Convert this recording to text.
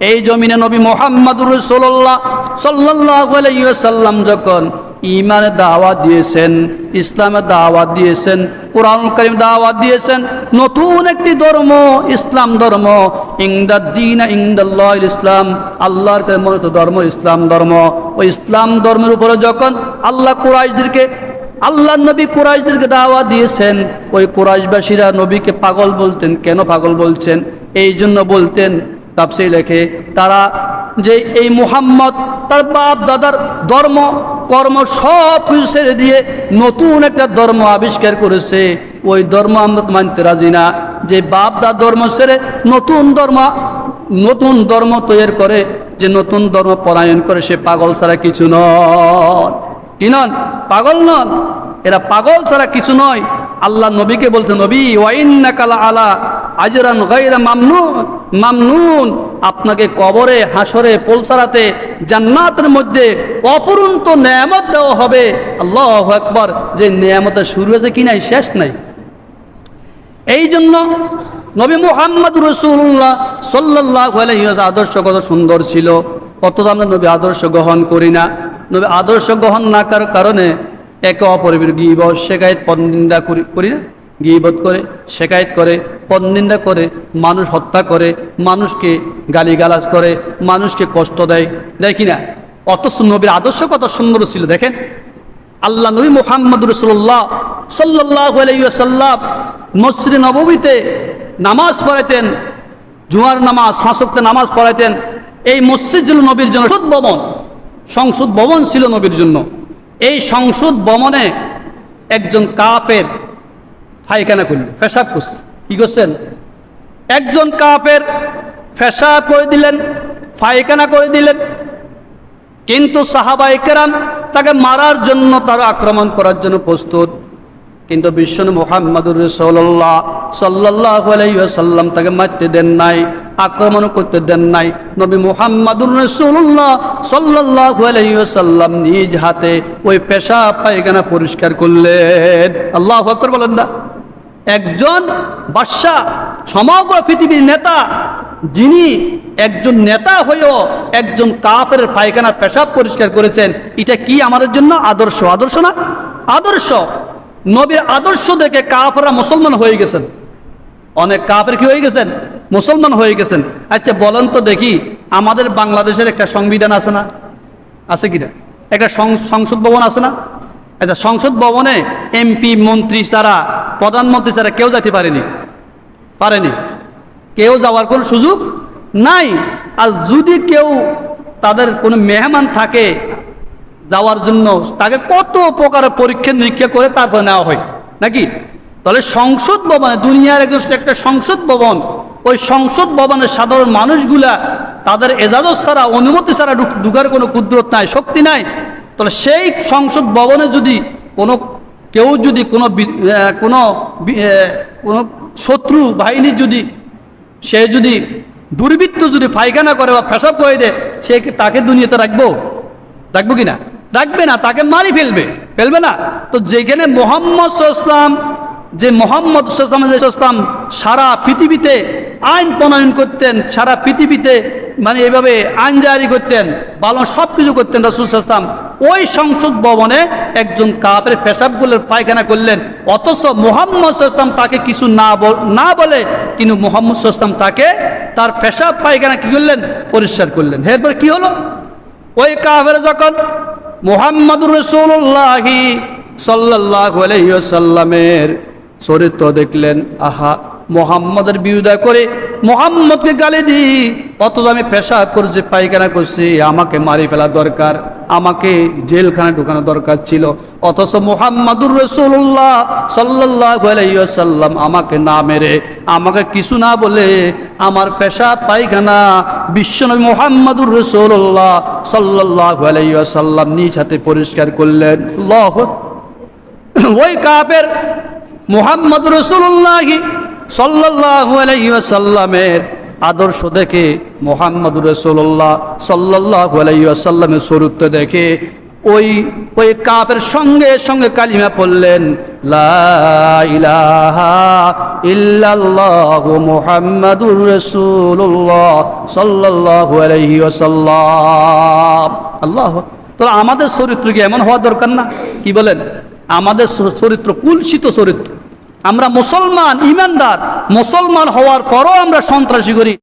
এই জমিনে নবী মোহাম্মদুর রসুল্লাহ সাল্লাহ যখন ইমানের দাওয়াত দিয়েছেন ইসলামের দাওয়াত দিয়েছেন কোরআন করিম দাওয়াত দিয়েছেন, নতুন একটি ধর্ম, ইসলাম ধর্ম ইংদাদ্দিন ইংদাল্লাহ ইসলাম, আল্লাহর মনোনীত ধর্ম, ইসলাম ধর্ম। ওই ইসলাম ধর্মের উপরে যখন আল্লাহ কুরাইশদেরকে, আল্লাহ নবী কুরাইশদেরকে দাওয়াত দিয়েছেন, ওই কুরাইশবাসীরা নবীকে পাগল বলতেন। কেন পাগল বলছেন? এই জন্য বলতেন তাপসে লেখে তারা যে এই মুহাম্মদ, তার বাপ দাদার ধর্ম, কর্ম সব কিছু ছেড়ে দিয়ে নতুন একটা ধর্ম আবিষ্কার করেছে। ওই ধর্ম আমরা মানতে রাজি না। যে বাপ দা ধর্ম ছেড়ে নতুন ধর্ম নতুন ধর্ম তৈরি করে, যে নতুন ধর্ম পরায়ণ করে, সে পাগল ছাড়া কিছু নয়। কি নন পাগল নন এরা পাগল ছাড়া কিছু নয়। আল্লাহ নবীকে বলতে নবী আলা আজরান গাইরা মামনুন আপনাকে কবরে হাসরে পোলসারাতে জান্নাতের মধ্যে অপরন্ত নেয়ামত দেওয়া হবে। আল্লাহ একবার যে নেয়ামতের শুরু হয়েছে কি নাই, শেষ নাই। এই জন্য নবী মোহাম্মদ রসুল্লাহ সাল্লাহ আদর্শ কত সুন্দর ছিল। কত আমরা নবী আদর্শ গ্রহণ করি না। নবী আদর্শ গ্রহণ না কারণে একে অপরের গিব শেখায়ত পরনিন্দা করি না। গিবত করে, শেখায়ত করে পরনিন্দা করে, মানুষ হত্যা করে, মানুষকে গালিগালাজ করে, মানুষকে কষ্ট দেয়। দেয় কি না? অথচ নবীর আদর্শ কত সুন্দর ছিল দেখেন। আল্লাহ নবী মোহাম্মদ রসুল্লাহ সাল্লাহ আলাইসাল্লাম মসজিদ নবমীতে নামাজ পড়াইতেন জুয়ার নামাজ ফাঁসক্তে নামাজ পড়াইতেন এই মসজিদ ছিল নবীর জন্য ভবন, সংসদ ভবন ছিল নবীর জন্য। এই সংসদ ভবনে একজন কাপের ফাইখানা করল, ফেসাব করছে কি করছেন? একজন কাপের ফেসাব করে দিলেন ফাইখানা করে দিলেন। কিন্তু সাহাবাই কেরাম তাকে মারার জন্য তারা আক্রমণ করার জন্য প্রস্তুত। কিন্তু বিশ্বনবী মোহাম্মদুর রসল্লাহ সাল্লাহ আলাইসাল্লাম তাকে মারতে দেন নাই। আক্রমণ করতে দেন নাই। নবী মোহাম্মদুর রসুল্লাহ সাল্লাহ আলাইসাল্লাম নিজ হাতে ওই পেশা পায়খানা পরিষ্কার করলেন। আল্লাহ আকবর বলেন না। একজন বাদশাহ সমগ্র পৃথিবীর নেতা, যিনি একজন নেতা হয়েও একজন কাপের পায়খানা পেশাব পরিষ্কার করেছেন, এটা কি আমাদের জন্য আদর্শ? আদর্শ না? আদর্শ। নবীর আদর্শ দেখে কাপড়রা মুসলমান হয়ে গেছেন। অনেক কাপের কি হয়ে গেছেন? মুসলমান হয়ে গেছেন। আচ্ছা বলেন তো দেখি, আমাদের বাংলাদেশের একটা সংবিধান আছে না? আছে কিনা? একটা সংসদ ভবন আছে না? আচ্ছা সংসদ ভবনে এমপি, মন্ত্রী ছাড়া, প্রধানমন্ত্রী ছাড়া কেউ যেতে পারেনি। পারেনি। কেউ যাওয়ার কোনো সুযোগ নাই। আর যদি কেউ তাদের কোনো মেহমান থাকে যাওয়ার জন্য, তাকে কত প্রকার পরীক্ষা নিরীক্ষা করে তারপর নেওয়া হয়? নাকি? তাহলে সংসদ ভবনে, দুনিয়ার একজন একটা সংসদ ভবন, ওই সংসদ ভবনের সাধারণ মানুষগুলা তাদের এজাজত ছাড়া, অনুমতি ছাড়া ঢুকার কোনো কুদরত নাই, শক্তি নাই। তাহলে সেই সংসদ ভবনে যদি কোনো, কেউ যদি কোনো কোনো কোনো শত্রু বাহিনীর যদি, সে যদি দুর্বৃত্ত যদি পায়খানা করে বা ফেসব করে দেয়, সে তাকে দুনিয়াতে রাখব? রাখব কি না? রাখবে না, তাকে মারি ফেলবে। ফেলবে না? তো যেখানে মোহাম্মদ ইসলাম যে মোহাম্মদ ইসলাম সারা পৃথিবীতে আইন প্রণয়ন করতেন, সারা পৃথিবীতে মানে এভাবে আইন জারি করতেন বালন সব কিছু করতেন রসুল ইসলাম ওই সংসদ ভবনে একজন কাপের পেশাবগুলোর পায়খানা করলেন, অথচ মোহাম্মদ ইসলাম তাকে কিছু না না বলে কিন্তু মোহাম্মদ ইসলাম তাকে তার পেশাব পায়খানা কি করলেন? পরিষ্কার করলেন। এরপর কি হলো? ওই কাফের যখন মোহাম্মদুর রসুল্লাহি সাল্লাহ আলহিসাল্লামের চরিত্র দেখলেন, আহা, মোহাম্মদের বিরোধা করে মোহাম্মদকে গালি দিই। অথচ আমি পেশা করছি, পায়খানা করছি, আমাকে মারি ফেলা দরকার, আমাকে জেলখানা ঢুকানো দরকার ছিল। অথচ মোহাম্মদুর রসুল্লাহ সাল্লাহ আলাইসাল্লাম আমাকে না মেরে, আমাকে কিছু না বলে আমার পেশা পায়খানা বিশ্বনবী মোহাম্মদুর রসুল্লাহ সাল্লাহ আলাইসাল্লাম নিজ হাতে পরিষ্কার করলেন। লহ ওই কাপের মোহাম্মদ রসুল্লাহি সাল্লাহু আলাইসাল্লামের আদর্শ দেখে, মোহাম্মদ রসুল্লাহ সাল্লাহ আলাইসাল্লামের চরিত্র দেখে, ওই ওই কাপের সঙ্গে সঙ্গে কালিমা পড়লেন মুহাম্মাদুর রাসূলুল্লাহ সাল্লাল্লাহু আলাইহি ওয়াসাল্লাম। আল্লাহ তো আমাদের চরিত্র কি এমন হওয়া দরকার না? কি বলেন? আমাদের চরিত্র কুলসিত চরিত্র। আমরা মুসলমান ইমানদার মুসলমান হওয়ার পরও আমরা সন্ত্রাসী করি।